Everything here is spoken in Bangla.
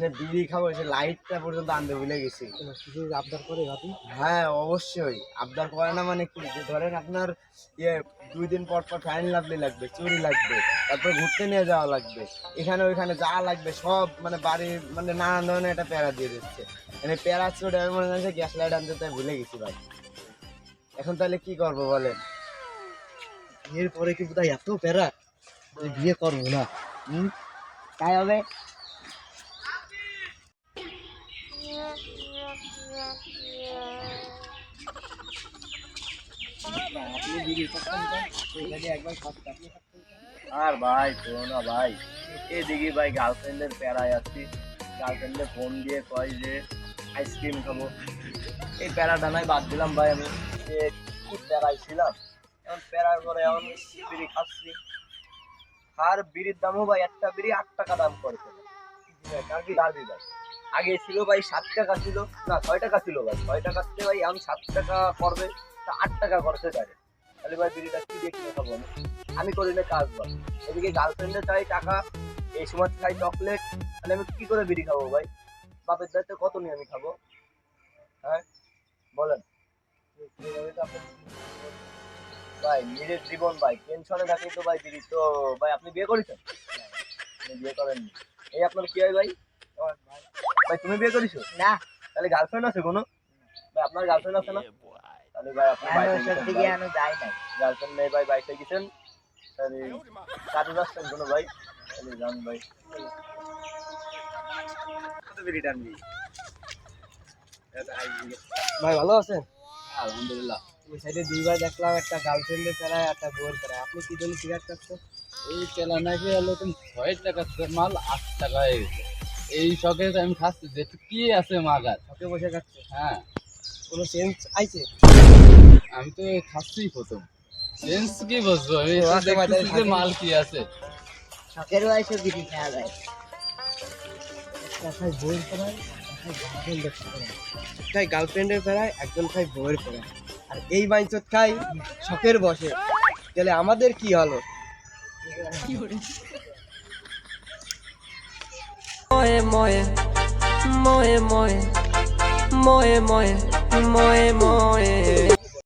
যে বিড়ি খাব সে লাইটটা পর্যন্ত আনতে ভুলে গেছি। কিছু আবদার করে আপনি হ্যাঁ অবশ্যই। আবদার করে না মানে কি? যে ধরেন আপনার ইয়ে দুই দিন পর পর ফ্যান লাভলি লাগবে চুরি লাগবে তারপর ঘুরতে নিয়ে যাওয়া লাগবে এখানে ওইখানে যা লাগবে সব মানে বাড়ির মানে নানান ধরনের একটা প্যারা দিয়ে দিচ্ছে। মানে প্যারা চোট আমি মনে হচ্ছে গ্যাস লাইট আনতে তাই ভুলে গেছি ভাই। এখন তাহলে কি করব বলেন? বিয়ের পরে কি বোধহয় এত প্যারা? বিয়ে করব না। হুম? তাই হবে আপনি বিড়ি খাচ্ছেন তো? ওইখানে একবার খাচ্ছেন, আপনি খাচ্ছেন তো? আর ভাই, শোনো না ভাই। এদিকে ভাই গার্লফ্রেন্ডের প্যারায় আছি। গার্লফ্রেন্ডে ফোন দিয়ে কয় যে আইসক্রিম খাব। এই প্যারাটা নাই, বাদ দিলাম ভাই আমি। কি প্যারায় ছিলাম। এখন প্যারার পরে এখন বিড়ি খাচ্ছি। আর বিড়ির দামও ভাই, একটা বিড়ি আট টাকা দাম ডার্বি ডার্বি ভাই আগে ছিল ভাই সাত টাকা ছিল। না, ছয় টাকা ছিল ভাই। ছয় টাকা থেকে ভাই, আমি সাত টাকা করবে, তা আট টাকা করছে তাহলে তাহলে ভাই বিড়িটা কি কিনে খাব আমি? আমি করি না কাজ ভাই এদিকে গার্লফ্রেন্ডে চাই টাকা, এই সময় খাই চকলেট তাহলে আমি কি করে বিড়ি খাব ভাই? বাপের দায়িত্ব কত নিয়ে আমি খাব? হ্যাঁ? বলেন। ভাই, নিজের জীবন ভাই টেনশনে থাকি তো ভাই বিড়ি। তো ভাই, আপনি বিয়ে করেছেন? বিয়ে করেননি। এই আপনার কি হয় ভাই ভাই? ভাই তুমি বিয়ে করেছ? না। তাহলে গার্লফ্রেন্ড আছে কোনো? ভাই আপনার গার্লফ্রেন্ড আছে না? তাহলে ভাই দিকে যাই নাই? গার্লফ্রেন্ড নেই ভাই বাইকে গেছেন তাহলে কাজে যাচ্ছেন কোনো ভাই? তাহলে যান ভাই। কত বিড়ি টানবি? ভাই ভালো আছেন? আলহামদুলিল্লাহ। ওই সাইডে দুইবার দেখলাম একটা গার্লফ্রেন্ডের প্যারায় একটা বউয়ের প্যারায় আপনি কি জন্য সিগারেট খাচ্ছেন এই কেলানাকে হলো তুমি ছয় টাকা মাল আট টাকা হয়ে গেছে। এই শখে তো আমি খাচ্ছি যে কি আছে মাগার? শখে বসে খাচ্ছে। হ্যাঁ। কোনো সেন্স আইছে? আমি তো খাচ্ছি প্রথম। সেন্স কি বুঝব? আমি যে মাল কি আছে। শখের বয়সে বিড়ি খাওয়া যায়। গার্লফ্রেন্ডের প্যারায় একটাই গার্লফ্রেন্ডের প্যারায় একজন খাই প্যারায় আর এই বাইচত খাই শখের বসে। তাহলে আমাদের কি হলো? moje, moje, moje, moje, moje, moje, moje, moje.